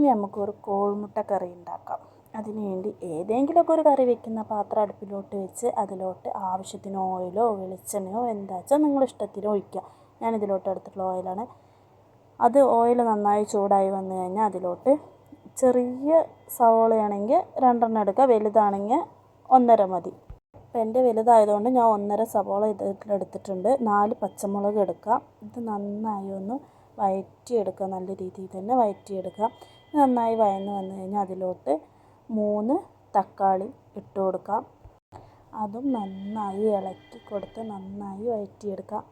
ഇനി നമുക്കൊരു കോഴിമുട്ട കറി ഉണ്ടാക്കാം. അതിനുവേണ്ടി ഏതെങ്കിലുമൊക്കെ ഒരു കറി വെക്കുന്ന പാത്രം അടുപ്പിലോട്ട് വെച്ച് അതിലോട്ട് ആവശ്യത്തിന് ഓയിലോ വെളിച്ചെണ്ണയോ എന്താ വെച്ചാൽ നിങ്ങൾ ഇഷ്ടത്തിന് ഒഴിക്കുക. ഞാൻ ഇതിലോട്ട് എടുത്തിട്ടുള്ള ഓയിലാണ്. അത് ഓയിൽ നന്നായി ചൂടായി വന്നു കഴിഞ്ഞാൽ അതിലോട്ട് ചെറിയ സവോളയാണെങ്കിൽ രണ്ടെണ്ണം എടുക്കുക. വലുതാണെങ്കിൽ ഒന്നര മതി. അപ്പോൾ എന്റെ വലുതായതുകൊണ്ട് ഞാൻ ഒന്നര സവോള ഇതിലെടുത്തിട്ടുണ്ട് നാല് പച്ചമുളക് എടുക്കുക ഇത് നന്നായി ഒന്ന് വഴറ്റിയെടുക്കുക നല്ല രീതിയിൽ തന്നെ വഴറ്റിയെടുക്കുക നന്നായി വഴന്ന് വന്നു കഴിഞ്ഞാൽ അതിലോട്ട് മൂന്ന് തക്കാളി ഇട്ട് കൊടുക്കാം. അതും നന്നായി ഇളക്കി കൊടുത്ത് നന്നായി വഴറ്റിയെടുക്കാം.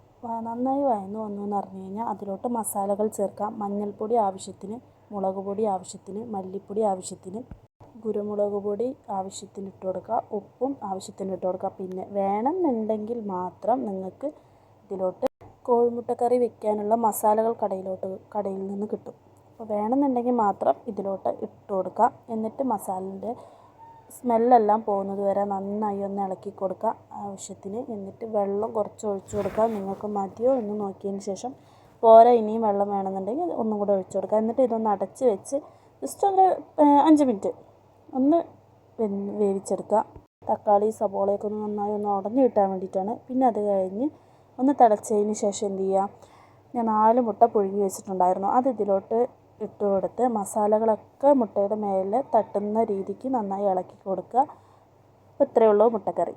നന്നായി വഴന്ന് വന്നു എന്ന് പറഞ്ഞു കഴിഞ്ഞാൽ അതിലോട്ട് മസാലകൾ ചേർക്കാം. മഞ്ഞൾപ്പൊടി ആവശ്യത്തിന് മുളക് പൊടി ആവശ്യത്തിന് മല്ലിപ്പൊടി ആവശ്യത്തിന് കുരുമുളക് പൊടി ആവശ്യത്തിന് ഇട്ട് കൊടുക്കുക ഉപ്പും ആവശ്യത്തിന് ഇട്ട് കൊടുക്കുക. പിന്നെ വേണമെന്നുണ്ടെങ്കിൽ മാത്രം നിങ്ങൾക്ക് ഇതിലോട്ട് കോഴിമുട്ടക്കറി വെക്കാനുള്ള മസാലകൾ കടയിലോട്ട് കടയിൽ നിന്ന് കിട്ടും. അപ്പോൾ വേണമെന്നുണ്ടെങ്കിൽ മാത്രം ഇതിലോട്ട് ഇട്ട് കൊടുക്കുക. എന്നിട്ട് മസാലന്റെ സ്മെല്ലെല്ലാം പോകുന്നത് വരെ നന്നായി ഒന്ന് ഇളക്കി കൊടുക്കുക ആവശ്യത്തിന്. എന്നിട്ട് വെള്ളം കുറച്ച് ഒഴിച്ചു കൊടുക്കുക. നിങ്ങൾക്ക് മതിയോ എന്ന് നോക്കിയതിന് ശേഷം പോരാ ഇനിയും വെള്ളം വേണമെന്നുണ്ടെങ്കിൽ ഒന്നും കൂടെ ഒഴിച്ചു കൊടുക്കുക. എന്നിട്ട് ഇതൊന്ന് അടച്ച് വെച്ച് ജസ്റ്റ് ഒരു അഞ്ച് മിനിറ്റ് ഒന്ന് വേവിച്ചെടുക്കുക. തക്കാളി സബോളയൊക്കെ ഒന്ന് നന്നായി ഒന്ന് ഉടഞ്ഞു കിട്ടാൻ വേണ്ടിയിട്ടാണ്. പിന്നെ അത് കഴിഞ്ഞ് ഒന്ന് തിളച്ചതിന് ശേഷം എന്ത് ചെയ്യുക ഞാൻ നാല് മുട്ട പുഴുങ്ങി വെച്ചിട്ടുണ്ടായിരുന്നു. അത് ഇതിലോട്ട് ഇട്ട് കൊടുത്ത് മസാലകളൊക്കെ മുട്ടയുടെ മേലെ തട്ടുന്ന രീതിക്ക് നന്നായി ഇളക്കി കൊടുക്കുക. ഇത്രയേ ഉള്ളൂ മുട്ടക്കറി.